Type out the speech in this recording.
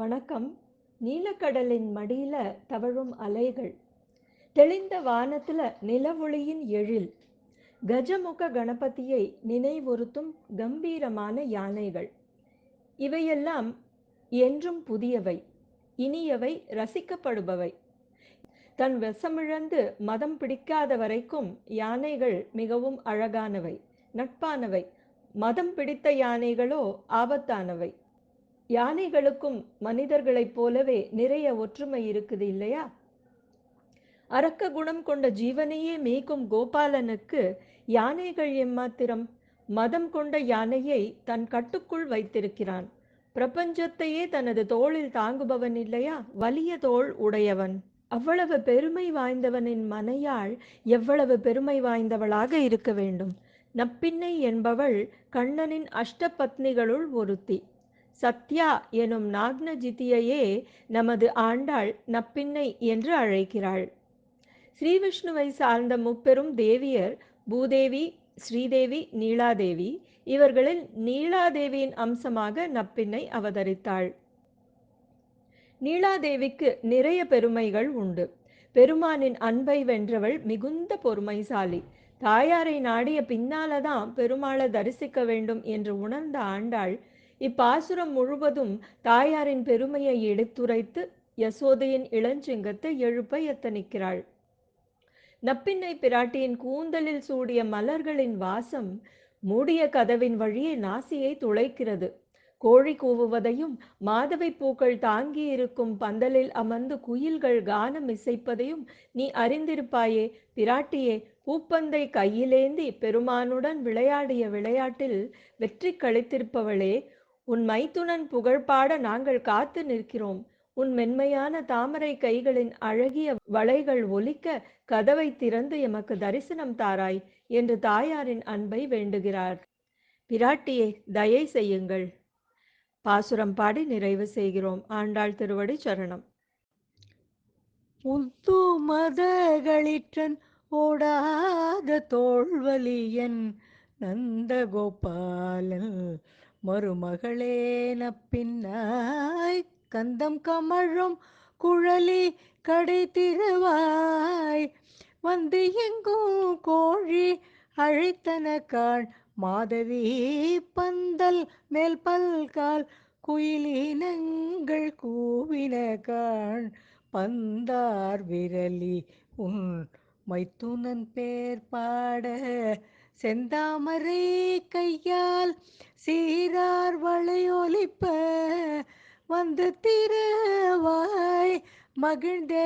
வணக்கம். நீலக்கடலின் மடியில தவழும் அலைகள். தெளிந்த வானத்துல நிலவொளியின் எழில். கஜமுக கணபதியை நினைவுறுத்தும் கம்பீரமான யானைகள். இவையெல்லாம் என்றும் புதியவை. இனியவை ரசிக்கப்படுபவை. தன் வசமிழந்து மதம் பிடிக்காத வரைக்கும் யானைகள் மிகவும் அழகானவை நட்பானவை. மதம் பிடித்த யானைகளோ ஆபத்தானவை. யானைகளுக்கும் மனிதர்களைப் போலவே நிறைய ஒற்றுமை இருக்குது இல்லையா? அரக்க குணம் கொண்ட ஜீவனையே மேய்க்கும் கோபாலனுக்கு யானைகள் எம்மாத்திரம்? மதம் கொண்ட யானையை தன் கட்டுக்குள் வைத்திருக்கிறான். பிரபஞ்சத்தையே தனது தோளில் தாங்குபவன் இல்லையா? வலிய தோள் உடையவன். அவ்வளவு பெருமை வாய்ந்தவனின் மனையாள் எவ்வளவு பெருமை வாய்ந்தவளாக இருக்க வேண்டும்? நப்பின்னை என்பவள் கண்ணனின் அஷ்டபத்னிகளுள் ஒருத்தி. சத்யா எனும் நாக்னஜித்தியையே நமது ஆண்டாள் நப்பின்னை என்று அழைக்கிறாள். ஸ்ரீவிஷ்ணுவை சார்ந்த முப்பெரும் தேவியர் பூதேவி ஸ்ரீதேவி நீலாதேவி இவர்களில் நீலாதேவியின் அம்சமாக நப்பின்னை அவதரித்தாள். நீலாதேவிக்கு நிறைய பெருமைகள் உண்டு. பெருமானின் அன்பை வென்றவள் மிகுந்த பொறுமைசாலி. தாயாரை நாடிய பின்னாலதான் பெருமாளை தரிசிக்க வேண்டும் என்று உணர்ந்த ஆண்டாள் இப்பாசுரம் முழுவதும் தாயாரின் பெருமையை எடுத்துரைத்து யசோதையின் இளஞ்சிங்கத்தை எழுப்ப எத்தனிக்கிறாள். நப்பின்னை பிராட்டியின் கூந்தலில் சூடிய மலர்களின் வாசம் மூடிய கதவின் வழியே நாசியை துளைக்கிறது. கோழி கூவுவதையும் மாதவை பூக்கள் தாங்கி இருக்கும் பந்தலில் அமர்ந்து குயில்கள் கானம் இசைப்பதையும் நீ அறிந்திருப்பாயே. பிராட்டியே பூப்பந்தை கையிலேந்தி பெருமானுடன் விளையாடிய விளையாட்டில் வெற்றி கழித்திருப்பவளே உன் மைத்துனன் புகழ்பாட நாங்கள் காத்து நிற்கிறோம். உன் மென்மையான தாமரை கைகளின் அழகிய வளைகள் ஒலிக்க கதவை திறந்து எமக்கு தரிசனம் தாராய் என்று தாயாரின் அன்பை வேண்டுகிறார். பிராட்டியே தயை செய்யுங்கள். பாசுரம் பாடி நிறைவு செய்கிறோம். ஆண்டாள் திருவடி சரணம். முத்து மதகளிற்றன் ஓடாத தோல்வலியன் நந்தகோபாலன் மருமகளேன பின்னாய் கந்தம் கமழும் குழலி கடை திருவாய் வந்து எங்கும் கோழி அழைத்தன காண் மாதவி பந்தல் மேல் பல்கால் குயிலினங்கள் கூவின காண் பந்தார் விரலி உன் மைத்துனன் பேர் பாட செந்தாமரை கையால் சீரார் வளையொலிப்ப வந்து திரவாய் மகிழ்ந்தேலோரெம்பவாய்